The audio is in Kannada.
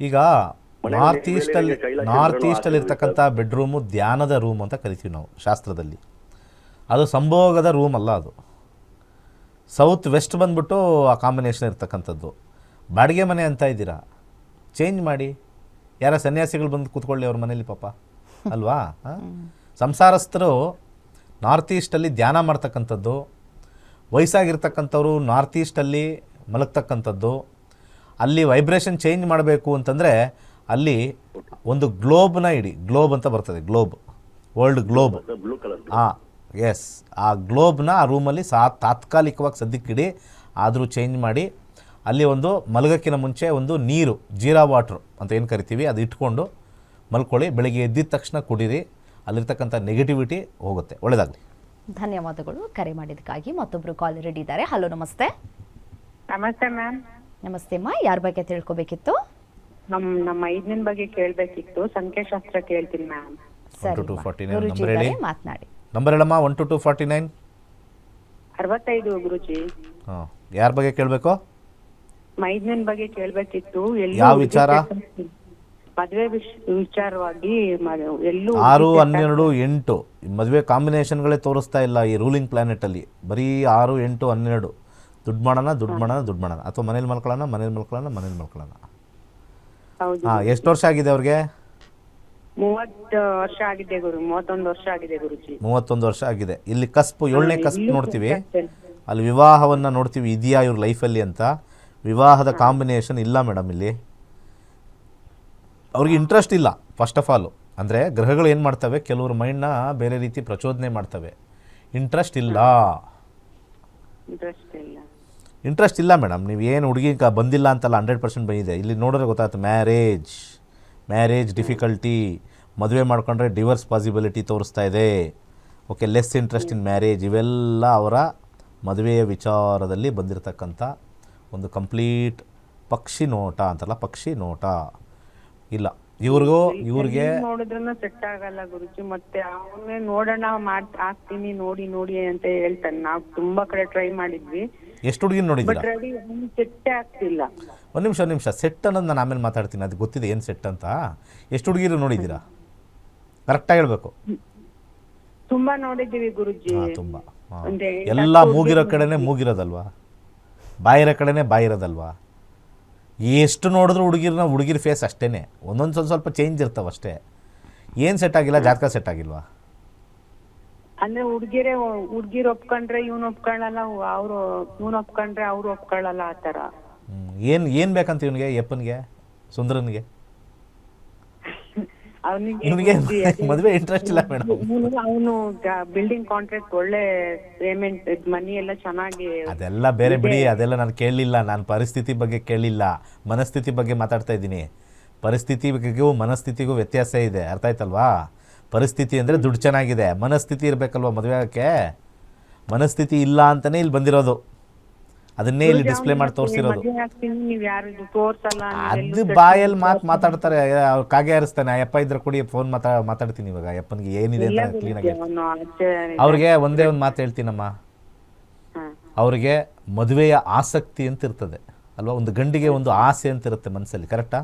ಈಗ ನಾರ್ತ್ ಈಸ್ಟಲ್ಲಿ ನಾರ್ತ್ ಈಸ್ಟಲ್ಲಿ ಇರ್ತಕ್ಕಂಥ ಬೆಡ್ರೂಮು ಧ್ಯಾನದ ರೂಮ್ ಅಂತ ಕರಿತೀವಿ ನಾವು ಶಾಸ್ತ್ರದಲ್ಲಿ. ಅದು ಸಂಭೋಗದ ರೂಮ್ ಅಲ್ಲ ಅದು. ಸೌತ್ ವೆಸ್ಟ್ ಬಂದ್ಬಿಟ್ಟು ಆ ಕಾಂಬಿನೇಷನ್ ಇರ್ತಕ್ಕಂಥದ್ದು. ಬಾಡಿಗೆ ಮನೆ ಅಂತ ಇದ್ದೀರಾ? ಚೇಂಜ್ ಮಾಡಿ. ಯಾರ ಸನ್ಯಾಸಿಗಳು ಬಂದು ಕೂತ್ಕೊಳ್ಳಿ ಅವ್ರ ಮನೇಲಿ ಪಾಪ. ಅಲ್ವಾ? ಸಂಸಾರಸ್ಥರು ನಾರ್ತ್ ಈಸ್ಟಲ್ಲಿ ಧ್ಯಾನ ಮಾಡ್ತಕ್ಕಂಥದ್ದು. ವಯಸ್ಸಾಗಿರ್ತಕ್ಕಂಥವ್ರು ನಾರ್ತ್ ಈಸ್ಟಲ್ಲಿ ಮಲಗ್ತಕ್ಕಂಥದ್ದು. ಅಲ್ಲಿ ವೈಬ್ರೇಷನ್ ಚೇಂಜ್ ಮಾಡಬೇಕು ಅಂತಂದರೆ ಅಲ್ಲಿ ಒಂದು ಗ್ಲೋಬ್ನ ಇಡಿ. ಗ್ಲೋಬ್ ಅಂತ ಬರ್ತದೆ globe world globe blue colour ಹಾಂ ಎಸ್ ಆ ಗ್ಲೋಬ್ನ ಆ ರೂಮಲ್ಲಿ ಸಾ ತಾತ್ಕಾಲಿಕವಾಗಿ ಸದ್ಯಕ್ಕಿಡಿ ಆದರೂ ಚೇಂಜ್ ಮಾಡಿ. ಅಲ್ಲಿ ಒಂದು ಮಲಗಕ್ಕಿಂತ ಮುಂಚೆ ಒಂದು ನೀರು ಜೀರಾ ವಾಟ್ರ್ ಅಂತ ಏನು ಕರಿತೀವಿ? ಅದು ಇಟ್ಕೊಂಡು ಮಲ್ಕೊಳ್ಳಿ. ಬೆಳಗ್ಗೆ ಎದ್ದಿದ ತಕ್ಷಣ ಕುಡೀರಿ. ಅಲ್ಲಿರ್ತಕ್ಕಂಥ ನೆಗೆಟಿವಿಟಿ ಹೋಗುತ್ತೆ. ಒಳ್ಳೆಯದಾಗಲಿ ಧನ್ಯವಾದಗಳು. ಕರೆ ಮಾಡಿದ್ದಕ್ಕಾಗಿ ಮತ್ತೊಬ್ಬರು ಕಾಲ್ ರೆಡಿ ಇದ್ದಾರೆ. ಹಲೋ ನಮಸ್ತೆ. ನಮಸ್ತೆ ಮ್ಯಾಮ್. ನಮಸ್ತೆ ಅಮ್ಮ ಯಾರ ಬಗ್ಗೆ ತಿಳ್ಕೊಬೇಕಿತ್ತು? ನಮ್ ನಮ್ಮ ಐದನೇ ಬಗ್ಗೆ ಕೇಳ್ಬೇಕಿತ್ತು. ಸಂಖ್ಯಾಶಾಸ್ತ್ರ ಕೇಳ್ತೀನಿ ಮ್ಯಾಮ್. ಸರಿ ಅಮ್ಮ. ಗುರೂಜಿ ಹೇಳಿ. ಇದ್ದಾರೆ, ಮಾತನಾಡಿ. ನಂಬರ್ ಹೇಳಮ್ಮ one two two forty nine ಅರವತ್ತೈದು ಗುರುಜಿ. ಹಾಂ ಯಾರ ಬಗ್ಗೆ ಕೇಳಬೇಕು? ಮೈದ್ನನ್ ಬಗ್ಗೆ ಕೇಳ್ಬೇಕಿತ್ತು. ಎಲ್ಲೂ ಯಾವ ವಿಚಾರ? ಮದುವೆ ವಿಚಾರವಾಗಿ ಮ- ಎಲ್ಲೂ ಆರು ಹನ್ನೆರಡು ಎಂಟು. ಮದುವೆ ಕಾಂಬಿನೇಷನ್ಗಳೇ ತೋರಿಸ್ತಾ ಇಲ್ಲ ಈ ರೂಲಿಂಗ್ ಪ್ಲಾನೆಟಲ್ಲಿ ಬರೀ ಆರು ಎಂಟು ಹನ್ನೆರಡು. ದುಡ್ಡು ಮಾಡೋಣ ದುಡ್ಡು ಮಾಡೋಣ ದುಡ್ಡು ಮಾಡೋಣ. ಅಥವಾ ಮನೇಲಿ ಮಲ್ಕೊಳ್ಳೋಣ ಮನೇಲಿ ಮಲ್ಕೊಳ್ಳೋಣ ಮನೇಲಿ ಮಲ್ಕೊಳ್ಳೋಣ ಹಾಂ ಎಷ್ಟು ವರ್ಷ ಆಗಿದೆ ಅವ್ರಿಗೆ? ಮೂವತ್ತು ವರ್ಷ ಆಗಿದೆ ಗುರು ಮೂವತ್ತೊಂದು ವರ್ಷ ಆಗಿದೆ ಗುರುಜಿ. ಮೂವತ್ತೊಂದು ವರ್ಷ ಆಗಿದೆ. ಇಲ್ಲಿ ಕಸ್ಪು ಏಳನೇ ಕಸ್ಪು ನೋಡ್ತೀವಿ. ಅಲ್ಲಿ ವಿವಾಹವನ್ನು ನೋಡ್ತೀವಿ ಇದೆಯಾ ಇವ್ರ ಲೈಫಲ್ಲಿ ಅಂತ. ವಿವಾಹದ ಕಾಂಬಿನೇಷನ್ ಇಲ್ಲ ಮೇಡಮ್ ಇಲ್ಲಿ. ಅವ್ರಿಗೆ ಇಂಟ್ರೆಸ್ಟ್ ಇಲ್ಲ ಫಸ್ಟ್ ಆಫ್ ಆಲು ಅಂದರೆ ಗ್ರಹಗಳು ಏನು ಮಾಡ್ತವೆ? ಕೆಲವ್ರ ಮೈಂಡ್ನ ಬೇರೆ ರೀತಿ ಪ್ರಚೋದನೆ ಮಾಡ್ತವೆ. ಇಂಟ್ರೆಸ್ಟ್ ಇಲ್ಲ. ಇಂಟ್ರೆಸ್ಟ್ ಇಲ್ಲ ಮೇಡಮ್ ನೀವು ಏನು ಹುಡುಗಿ ಕ ಬಂದಿಲ್ಲ ಅಂತಲ್ಲ ಹಂಡ್ರೆಡ್ ಪರ್ಸೆಂಟ್ ಬಂದಿದೆ. ಇಲ್ಲಿ ನೋಡಿದ್ರೆ ಗೊತ್ತಾಯ್ತು ಮ್ಯಾರೇಜ್ ಮ್ಯಾರೇಜ್ ಡಿಫಿಕಲ್ಟಿ ಮದುವೆ ಮಾಡ್ಕೊಂಡ್ರೆ ಡಿವರ್ಸ್ ಪಾಸಿಬಿಲಿಟಿ ತೋರಿಸ್ತಾ ಇದೆ. Okay less interest in marriage ಇವೆಲ್ಲ ಅವರ ಮದುವೆಯ ವಿಚಾರದಲ್ಲಿ ಬಂದಿರತಕ್ಕಂಥ ಒಂದು ಕಂಪ್ಲೀಟ್ ಪಕ್ಷಿ ನೋಟ ಅಂತಲ್ಲ ಪಕ್ಷಿ ನೋಟ. ಇಲ್ಲ. ಇವ್ರಿಗೂ ಇವ್ರಿಗೆ ನೋಡಿದ್ರನ್ನ ಸೆಟ್ ಆಗಲ್ಲ ಗುರುಜಿ ಮತ್ತೆ ಅವನ್ನೇ ನೋಡೋಣ ಮಾಡ್ ಹಾಕ್ತೀನಿ ನೋಡಿ ನೋಡಿ ಅಂತ ಹೇಳ್ತಾನೆ. ನಾವ್ ತುಂಬಾ ಕಡೆ ಟ್ರೈ ಮಾಡಿದ್ವಿ. ಎಷ್ಟು ಹುಡುಗಿನ ಬಟ್ ನೋಡಿದ್ದೀರಾ ರೆಡಿ ಸೆಟ್ಟೇ ಆಗ್ತಿಲ್ಲ. ಒಂದು ನಿಮಿಷ ಒಂದು ನಿಮಿಷ. ಸೆಟ್ ಅನ್ನೋದು ನಾನು ಆಮೇಲೆ ಮಾತಾಡ್ತೀನಿ. ಅದು ಗೊತ್ತಿದೆ ಏನು ಸೆಟ್ ಅಂತ. ಎಷ್ಟು ಹುಡುಗಿರು ನೋಡಿದ್ದೀರಾ? ಕರೆಕ್ಟಾಗಿ ಹೇಳ್ಬೇಕು. ತುಂಬಾ ನೋಡಿದೀವಿ ಗುರುಜಿ. ಹಾಂ ತುಂಬ. ಒಂದೇ ಎಲ್ಲ ಮೂಗಿರೋ ಕಡೆನೇ ಮೂಗಿರೋದಲ್ವಾ? ಬಾಯಿರೋ ಕಡೆನೇ ಬಾಯಿರೋದಲ್ವಾ? ಎಷ್ಟು ನೋಡಿದ್ರು ಹುಡುಗಿರ್ನ ಹುಡುಗಿರ ಫೇಸ್ ಅಷ್ಟೇ ಒಂದೊಂದು ಸ್ವಲ್ಪ ಸ್ವಲ್ಪ ಚೇಂಜ್ ಇರ್ತಾವೆ ಅಷ್ಟೇ. ಏನು ಸೆಟ್ ಆಗಿಲ್ಲ? ಜಾತಕ ಸೆಟ್ ಆಗಿಲ್ವಾ? ಅಂದ್ರೆ ಹುಡ್ಗಿರೇ ಹುಡ್ಗಿರ್ ಒಪ್ಕೊಂಡ್ರೆ ಇವ್ನು ಒಪ್ಕೊಳ್ಳಲ್ಲ ಅವ್ರು ಇವ್ನು ಒಪ್ಕೊಂಡ್ರೆ ಅವ್ರು ಒಪ್ಕೊಳ್ಳಲ್ಲ ಆತರ ಏನು ಏನು ಬೇಕಂತ ಇವನಿಗೆ ಯಪ್ಪನಿಗೆ ಸುಂದರನಿಗೆ? ಅವನಿಗೆ ಮದುವೆ ಇಂಟ್ರೆಸ್ಟ್ ಇಲ್ಲ ಮೇಡಮ್. ಅವನು ಬಿಲ್ಡಿಂಗ್ ಕಾಂಟ್ರಾಕ್ಟ್ ಒಳ್ಳೆ ಪೇಮೆಂಟ್ ಮನಿ ಎಲ್ಲ ಚೆನ್ನಾಗಿ ಅದೆಲ್ಲ ಬೇರೆ ಬಿಡಿ ಅದೆಲ್ಲ ನಾನು ಕೇಳಲಿಲ್ಲ. ನಾನು ಪರಿಸ್ಥಿತಿ ಬಗ್ಗೆ ಕೇಳಲಿಲ್ಲ. ಮನಸ್ಥಿತಿ ಬಗ್ಗೆ ಮಾತಾಡ್ತಾ ಇದ್ದೀನಿ. ಪರಿಸ್ಥಿತಿ ಬಗ್ಗೆಗೂ ಮನಸ್ಥಿತಿಗೂ ವ್ಯತ್ಯಾಸ ಇದೆ. ಅರ್ಥ ಆಯ್ತಲ್ವಾ? ಪರಿಸ್ಥಿತಿ ಅಂದರೆ ದುಡ್ಡು ಚೆನ್ನಾಗಿದೆ. ಮನಸ್ಥಿತಿ ಇರಬೇಕಲ್ವ ಮದುವೆ ಆಗೋಕ್ಕೆ? ಮನಸ್ಥಿತಿ ಇಲ್ಲ ಅಂತಲೇ ಇಲ್ಲಿ ಬಂದಿರೋದು. ಅದನ್ನೇ ಇಲ್ಲಿ ಡಿಸ್ಪ್ಲೇ ಮಾಡಿ ತೋರಿಸಿರೋದು. ಮದ್ವೆ ಆಗ್ತೀನಿ ನೀವ್ ಯಾರು ಇದು ತೋರ್ಸಲ್ಲ ಅದು ಬಾಯಲ್ಲಿ ಮಾತು ಮಾತಾಡ್ತಾರೆ ಅವ್ರು ಕಾಗೆ ಹರಿಸ್ತಾನೆ ಅಯ್ಯಪ್ಪ ಇದ್ರೆ ಕೊಡಿ ಫೋನ್ ಮಾತಾ ಮಾತಾಡ್ತೀನಿ ಇವಾಗ ಅಯ್ಯಪ್ಪನಿಗೆ ಏನಿದೆ ಅಂತ ಕ್ಲೀನಾಗಿ ಆಗಿ ಅವ್ರಿಗೆ ಒಂದೇ ಒಂದು ಮಾತು ಹೇಳ್ತೀನಮ್ಮ. ಅವ್ರಿಗೆ ಮದುವೆಯ ಆಸಕ್ತಿ ಅಂತ ಇರ್ತದೆ ಅಲ್ವಾ? ಒಂದು ಗಂಡಿಗೆ ಒಂದು ಆಸೆ ಅಂತ ಇರುತ್ತೆ ಮನಸ್ಸಲ್ಲಿ ಕರೆಕ್ಟಾ